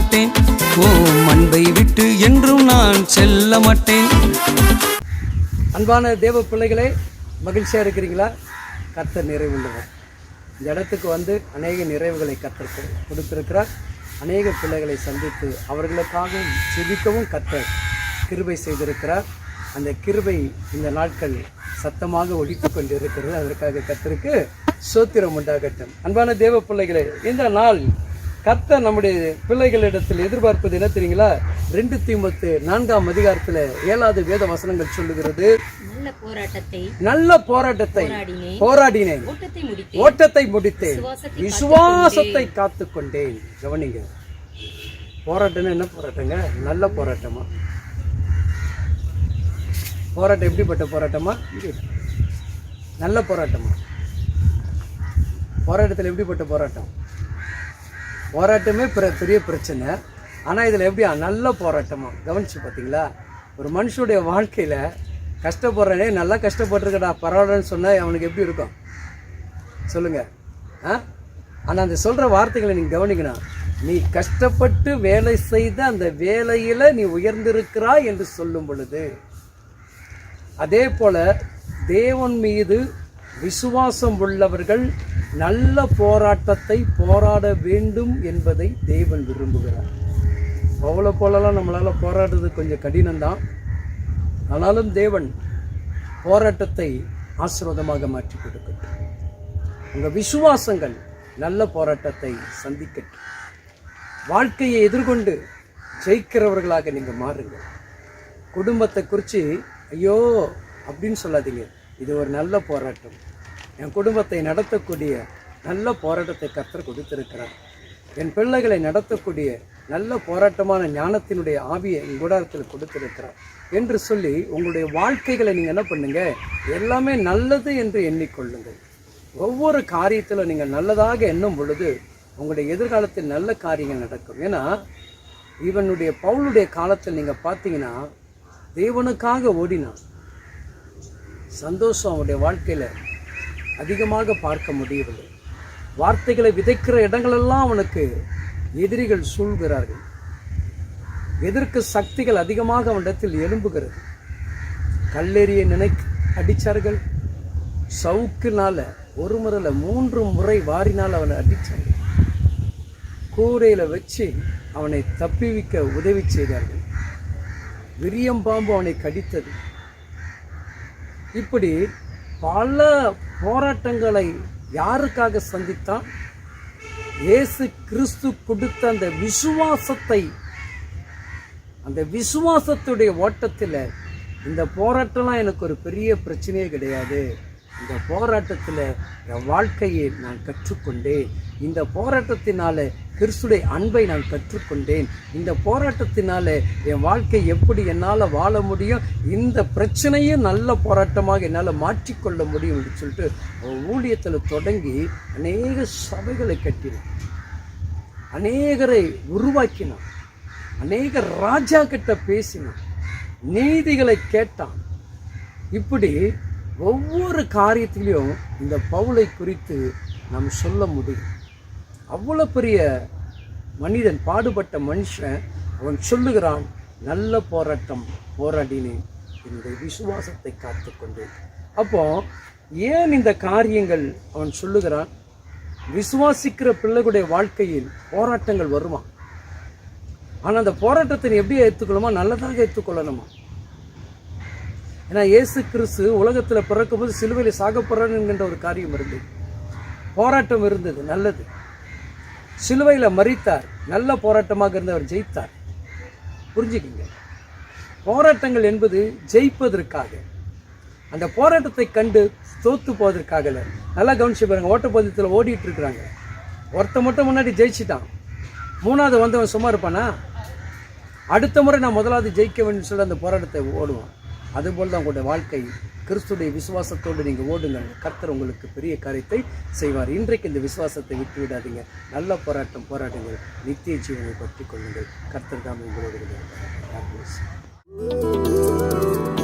ஓ அன்பை விட்டு என்றும் நான் செல்ல மாட்டேன். அன்பான தேவ பிள்ளைகளே மகிழ்ச்சியாக இருக்கிறீங்களா? கத்த நிறைவுள்ளவர் இந்த இடத்துக்கு வந்து அநேக நிறைவுகளை கர்த்தர் கொடுத்திருக்கிறார். அநேக பிள்ளைகளை சந்தித்து அவர்களுக்காக ஜெபிக்கவும் கத்த கிருபை செய்திருக்கிறார். அந்த கிருபை இந்த நாட்கள் சத்தமாக ஒழித்து கொண்டிருக்கிறது. அதற்காக கத்திருக்கு சோத்திரம் உண்டாகட்டும். அன்பான தேவ பிள்ளைகளே இந்த நாள் கர்த்தர் நம்முடைய பிள்ளைகளிடத்தில் எதிர்பார்ப்பது என்ன தெரியுங்களா? ரெண்டு தீமத்து நான்காம் அதிகாரத்தில் ஏழாவது வேத வசனங்கள் சொல்லுகிறது. நல்ல போராட்டத்தை நல்ல போராட்டத்தை போராடினேன். ஓட்டத்தை முடித்தேன். விசுவாசத்தை விசுவாசத்தை காத்துக்கொண்டேன். கவனிங்க. போராட்டம்னா என்ன போராட்டங்க? நல்ல போராட்டமா? போராட்டம் எப்படிப்பட்ட போராட்டமா? நல்ல போராட்டமா? போராட்டத்தில் எப்படிப்பட்ட போராட்டம்? போராட்டமே பெரிய பிரச்சனை. ஆனால் இதில் எப்படியா நல்ல போராட்டமாக கவனிச்சு பார்த்தீங்களா ஒரு மனுஷனுடைய வாழ்க்கையில் கஷ்டப்படுறனே நல்லா கஷ்டப்பட்டுருக்கடா பரவாயில்லன்னு சொன்னால் அவனுக்கு எப்படி இருக்கும்? சொல்லுங்கள் ஆ? ஆனால் அந்த சொல்கிற வார்த்தைகளை நீங்கள் கவனிக்கணும். நீ கஷ்டப்பட்டு வேலை செய்த அந்த வேலையில் நீ உயர்ந்திருக்கிறாய் என்று சொல்லும் பொழுது அதே போல் தேவன் மீது விசுவாசம் உள்ளவர்கள் நல்ல போராட்டத்தை போராட வேண்டும் என்பதை தேவன் விரும்புகிறார். அவ்வளோ போலலாம் நம்மளால் போராடுறது கொஞ்சம் கடினம்தான். ஆனாலும் தேவன் போராட்டத்தை ஆசீர்வாதமாக மாற்றி கொடுக்கட்டும். உங்கள் விசுவாசங்கள் நல்ல போராட்டத்தை சந்திக்கட்டும். வாழ்க்கையை எதிர்கொண்டு ஜெயிக்கிறவர்களாக நீங்கள் மாறுங்கள். குடும்பத்தை குறித்து ஐயோ அப்படின்னு சொல்லாதீங்க. இது ஒரு நல்ல போராட்டம். என் குடும்பத்தை நடத்தக்கூடிய நல்ல போராட்டத்தை கர்த்தர் கொடுத்திருக்கிறார். என் பிள்ளைகளை நடத்தக்கூடிய நல்ல போராட்டமான ஞானத்தினுடைய ஆவியை என் கூடாரத்தில் கொடுத்திருக்கிறார். என்று சொல்லி உங்களுடைய வாழ்க்கைகளை நீங்கள் என்ன பண்ணுங்கள் எல்லாமே நல்லது என்று எண்ணிக்கொள்ளுங்கள். ஒவ்வொரு காரியத்திலும் நீங்கள் நல்லதாக எண்ணும் பொழுது உங்களுடைய எதிர்காலத்தில் நல்ல காரியங்கள் நடக்கும். ஏன்னா இவனுடைய பவுளுடைய காலத்தில் நீங்கள் பார்த்தீங்கன்னா தேவனுக்காக ஓடினான். சந்தோஷம் அவனுடைய வாழ்க்கையில் அதிகமாக பார்க்க முடியவில்லை. வார்த்தைகளை விதைக்கிற இடங்களெல்லாம் அவனுக்கு எதிரிகள் சூழ்கிறார்கள். எதிர்க்கு சக்திகள் அதிகமாக அவனிடத்தில் எழும்புகிறது. கல்லெறியை நினை அடித்தார்கள் சவுக்குனால ஒரு முறையில் மூன்று முறை வாரினால் அவனை அடித்தாங்க கூரையில் வச்சு அவனை தப்பிவிக்க உதவி செய்தார்கள். விரியம்பாம்பு அவனை கடித்தது. இப்படி பல போராட்டங்களை யாருக்காக சந்தித்தான்? இயேசு கிறிஸ்து கொடுத்த அந்த விசுவாசத்தை அந்த விசுவாசத்துடைய ஓட்டத்தில் இந்த போராட்டம்லாம் எனக்கு ஒரு பெரிய பிரச்சனையே கிடையாது. இந்த போராட்டத்தில் என் வாழ்க்கையை நான் கற்றுக்கொண்டேன். இந்த போராட்டத்தினால கிறிஸ்துடைய அன்பை நான் கற்றுக்கொண்டேன். இந்த போராட்டத்தினால என் வாழ்க்கை எப்படி என்னால் வாழ முடியும்? இந்த பிரச்சனையும் நல்ல போராட்டமாக என்னால் மாற்றிக்கொள்ள முடியும் அப்படின்னு சொல்லிட்டு ஊழியத்தில் தொடங்கி அநேக சபைகளை கட்டினான். அநேகரை உருவாக்கினான். அநேக ராஜா கிட்ட பேசினான். நீதிகளை கேட்டான். இப்படி ஒவ்வொரு காரியத்திலையும் இந்த பவுலை குறித்து நாம் சொல்ல முடியும். அவ்வளோ பெரிய மனிதன் பாடுபட்ட மனுஷன் அவன் சொல்லுகிறான் நல்ல போராட்டம் போராடினேன். என்னுடைய விசுவாசத்தை காத்துக்கொண்டேன் அப்போ ஏன் இந்த காரியங்கள் அவன் சொல்லுகிறான்? விசுவாசிக்கிற பிள்ளைகளுடைய வாழ்க்கையில் போராட்டங்கள் வருமா? ஆனால் அந்த போராட்டத்தை எப்படி ஏற்றுக்கொள்ளுமா? நல்லதாக ஏற்றுக்கொள்ளணுமா? ஏன்னா இயேசு கிறிஸ்து உலகத்தில் பிறக்கும்போது சிலுவையில் சாகப்படுறான் என்கின்ற ஒரு காரியம் இருந்தது. போராட்டம் இருந்தது நல்லது. சிலுவையில் மறித்தார் நல்ல போராட்டமாக இருந்தவர் ஜெயித்தார். புரிஞ்சுக்கிங்க? போராட்டங்கள் என்பது ஜெயிப்பதற்காக. அந்த போராட்டத்தை கண்டு தோத்து போவதற்காக இல்லை நல்லா கவனிச்சு பாருங்க ஓட்டப்பந்தயத்தில் ஓடிட்டு இருக்கிறாங்க. ஒருத்த மட்டும் முன்னாடி ஜெயிச்சிட்டான். மூணாவது வந்தவன் சும்மா இருப்பானா? அடுத்த முறை நான் முதலாவது ஜெயிக்க வேண்டும் சொல்லி அந்த போராட்டத்தை ஓடுவான். அதுபோல் தான் உங்களுடைய வாழ்க்கை. கிறிஸ்துடைய விசுவாசத்தோடு நீங்கள் ஓடுங்கள். கர்த்தர் உங்களுக்கு பெரிய காரியத்தை செய்வார். இன்றைக்கு இந்த விசுவாசத்தை விட்டு விடாதீங்க. நல்ல போராட்டம் போராடுங்கள். நித்திய ஜீவனை பற்றி கொள்ளுங்கள். கர்த்தர் தான் உங்களோடு இருக்கிறார். You.